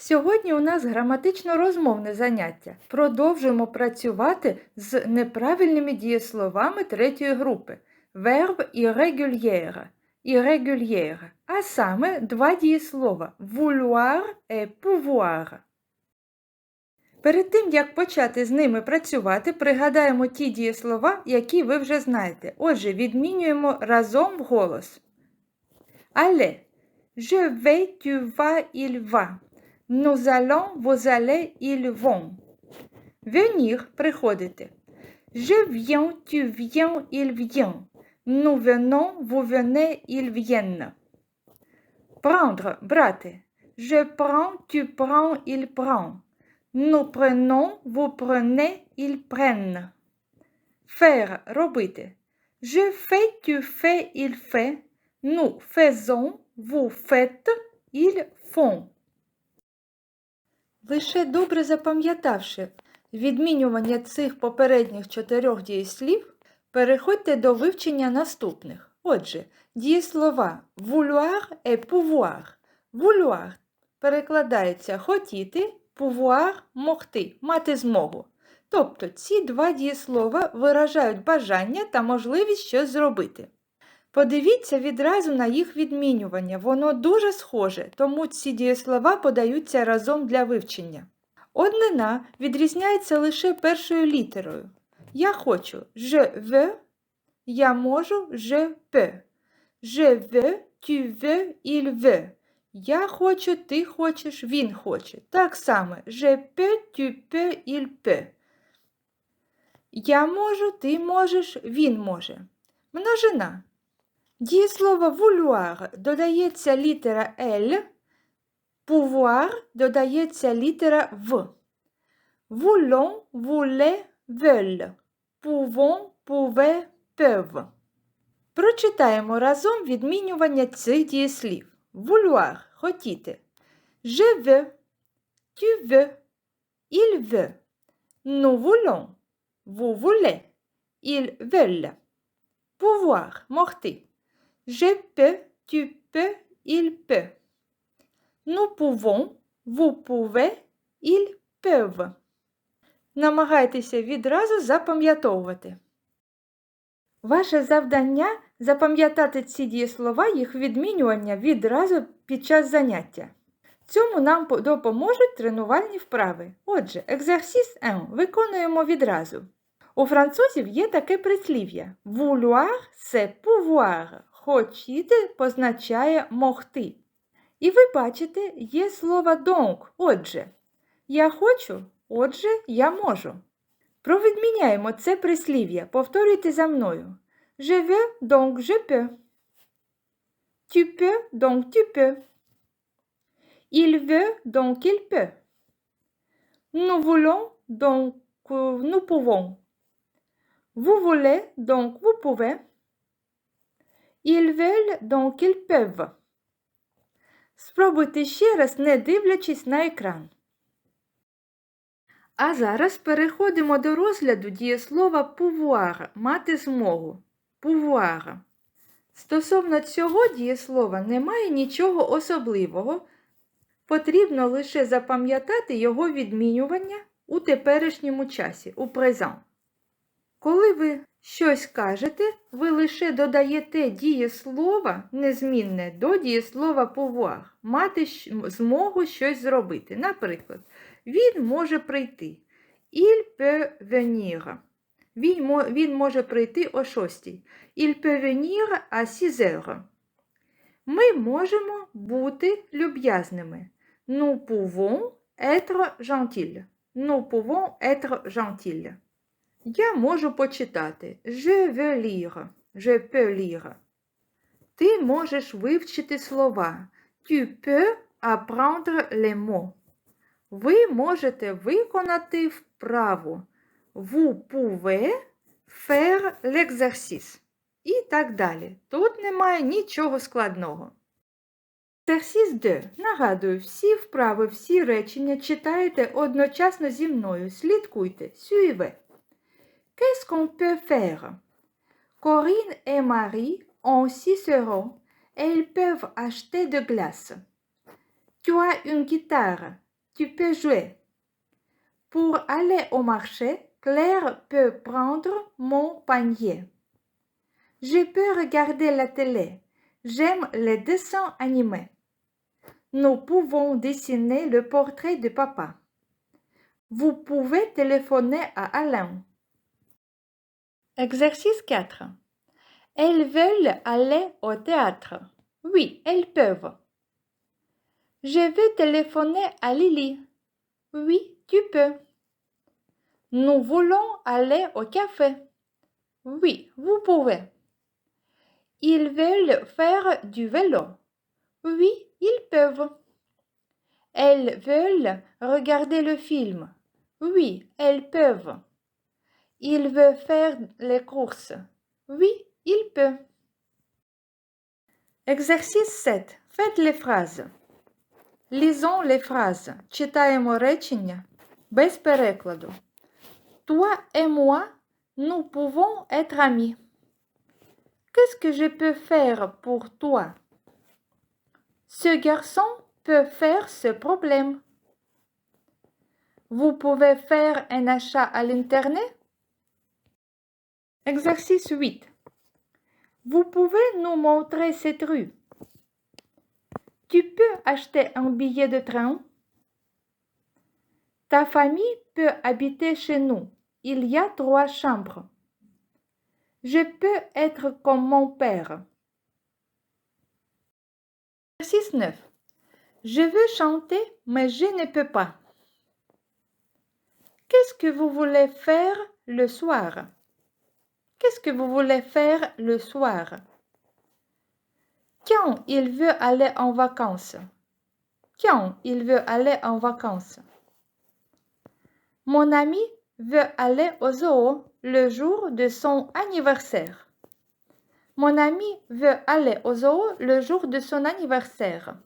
Сьогодні у нас граматично-розмовне заняття. Продовжуємо працювати з неправильними дієсловами третьої групи. Верб irrégulière. Irrégulière. А саме два дієслова vouloir et pouvoir. Перед тим, як почати з ними працювати, пригадаємо ті дієслова, які ви вже знаєте. Отже, відмінюємо разом вголос. Allez. Je vais, tu vas, il va. Nous allons, vous allez, ils vont. Venir приходити. Je viens, tu viens, il vient. Nous venons, vous venez, ils viennent. Prendre брати. Je prends, tu prends, il prend. Nous prenons, vous prenez, ils prennent. Faire робити. Je fais, tu fais, il fait. Nous faisons, vous faites, ils font. Лише добре запам'ятавши відмінювання цих попередніх чотирьох дієслів, переходьте до вивчення наступних. Отже, дієслова vouloir et pouvoir. Vouloir перекладається хотіти, pouvoir – могти, мати змогу. Тобто ці два дієслова виражають бажання та можливість щось зробити. Подивіться відразу на їх відмінювання, воно дуже схоже, тому ці дієслова подаються разом для вивчення. Однина відрізняється лише першою літерою. Я хочу je veux, я можу veux, tu veux, il veut. Я хочу, ти хочеш, він хоче. Так само tu peux, il peut. Я можу, ти можеш, він може. Множина. Дієслово vouloir додається літера L, pouvoir додається літера В. Voulons, voulez, veulent. Pouvons, pouvez, peuvent. Прочитаємо разом відмінювання цих дієслів. Vouloir – хотіти. Je veux, tu veux, il veut. Nous voulons, vous voulez, ils veulent. Pouvoir – могти. Je peux, tu peux, il peut. Nous pouvons, vous pouvez, ils peuvent. Намагайтеся відразу запам'ятовувати. Ваше завдання запам'ятати ці дієслова, їх відмінювання відразу під час заняття. Цьому нам допоможуть тренувальні вправи. Отже, екзерсіс 1 виконуємо відразу. У французів є таке прислів'я vouloir – c'est pouvoir. Хотіти позначає могти. І ви бачите, є слово donc, отже. Я хочу, отже, я можу. Провідміняємо це прислів'я. Повторюйте за мною. Je veux, donc je peux. Tu peux, donc tu peux. Il veut, donc il peut. Nous voulons, donc euh. Vous voulez, donc vous pouvez. Ils veulent, donc ils peuvent. Спробуйте ще раз, не дивлячись на екран. А зараз переходимо до розгляду дієслова pouvoir – мати змогу. Pouvoir. Стосовно цього дієслова немає нічого особливого. Потрібно лише запам'ятати його відмінювання у теперішньому часі, у презент. Коли ви щось кажете, ви лише додаєте дієслова незмінне до дієслова pouvoir, мати змогу щось зробити. Наприклад, він може прийти. Il peut venir. Він, він може прийти о 6. Il peut venir à 6 heures. Ми можемо бути люб'язними. Nous pouvons être gentils. Nous pouvons être gentils. Я можу почитати. Je veux lire. Je peux lire. Ти можеш вивчити слова. Tu peux apprendre les mots. Ви можете виконати вправу. Vous pouvez faire l'exercice. І так далі. Тут немає нічого складного. Exercice 2. Нагадую, всі вправи, всі речення читаєте одночасно зі мною. Слідкуйте. Suivez. Qu'est-ce qu'on peut faire? Corinne et Marie ont 6 euros et ils peuvent acheter de glace. Tu as une guitare. tu peux jouer. Pour aller au marché, Claire peut prendre mon panier. Je peux regarder la télé. J'aime les dessins animés. Nous pouvons dessiner le portrait de papa. Vous pouvez téléphoner à Alain. Exercice 4. Elles veulent aller au théâtre. Oui, elles peuvent. Je veux téléphoner à Lily. Oui, tu peux. Nous voulons aller au café. Oui, vous pouvez. Ils veulent faire du vélo. Oui, ils peuvent. Elles veulent regarder le film. Oui, elles peuvent. Il veut faire les courses. Oui, il peut. Exercice 7. Faites les phrases. Lisons les phrases. Читаємо речення без перекладу. Toi et moi, nous pouvons être amis. Qu'est-ce que je peux faire pour toi? Ce garçon peut faire ce problème. Vous pouvez faire un achat à l'Internet? Exercice 8. Vous pouvez nous montrer cette rue. Tu peux acheter un billet de train. Ta famille peut habiter chez nous. Il y a trois chambres. Je peux être comme mon père. Exercice 9. Je veux chanter, mais je ne peux pas. Qu'est-ce que vous voulez faire le soir? Qu'est-ce que vous voulez faire le soir? Quand il veut aller en vacances? Quand il veut aller en vacances? Mon ami veut aller au zoo le jour de son anniversaire. Mon ami veut aller au zoo le jour de son anniversaire.